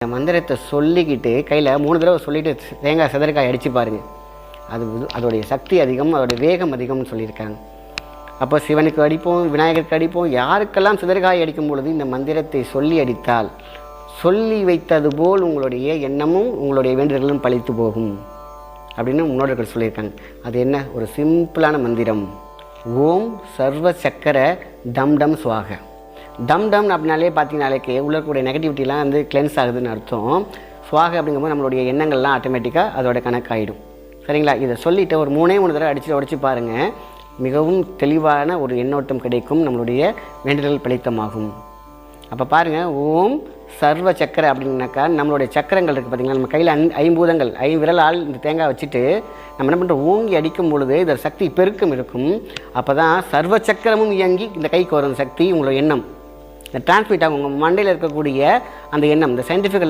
இந்த மந்திரத்தை சொல்லிக்கிட்டு கையில் மூணு தடவை சொல்லிட்டு தேங்காய் சதுரக்காய் அடித்து பாருங்க. அது அதோடைய சக்தி அதிகம் அதோடைய வேகம் அதிகம்னு சொல்லியிருக்காங்க. அப்போ சிவனுக்கு அடிப்போம் விநாயகருக்கு அடிப்போம் யாருக்கெல்லாம் சிதறுகாய் அடிக்கும் பொழுது இந்த மந்திரத்தை சொல்லி அடித்தால் சொல்லி வைத்தது போல் உங்களுடைய எண்ணமும் உங்களுடைய வேண்டுதல்களும் பழித்து போகும். அப்படின்னு முன்னோர்கள் சொல்லியிருக்காங்க. அது என்ன? ஒரு சிம்பிளான மந்திரம். ஓம் சர்வ சக்கர தம் டம் சுவாக. டம் டம் அப்படின்னாலே பார்த்தீங்கனாலேக்கு உள்ள இருக்கக்கூடிய நெகட்டிவிட்டிலாம் வந்து கிளென்ஸ் ஆகுதுன்னு அர்த்தம். சுவாக அப்படிங்கும்போது நம்மளுடைய எண்ணங்கள்லாம் ஆட்டோமேட்டிக்காக அதோட கணக்காயிடும். சரிங்களா? இதை சொல்லிவிட்டு ஒரு மூணே மூணு தடவை அடித்து உடச்சி பாருங்கள் மிகவும் தெளிவான ஒரு எண்ணோட்டம் கிடைக்கும். நம்மளுடைய வேண்டுதல் பலித்தமாகும் அப்போ பாருங்கள் ஓம் சர்வ சக்கர அப்படின்னாக்கா நம்மளுடைய சக்கரங்கள் இருக்குது பார்த்திங்கன்னா நம்ம கையில் ஐ ஐம்பூதங்கள் ஐவிரலால் இந்த தேங்காய் வச்சுட்டு நம்ம என்ன பண்ணுறோம் ஓங்கி அடிக்கும் பொழுது இதோட சக்தி பெருக்கம் இருக்கும். அப்போ தான் சர்வ சக்கரமும் இயங்கி இந்த கைக்கு வரும் சக்தி உங்களோட எண்ணம். இந்த டிரான்ஸ்மிட் ஆகும் உங்கள் மண்டையில் இருக்கக்கூடிய அந்த எண்ணம் இந்த சயின்டிஃபிக்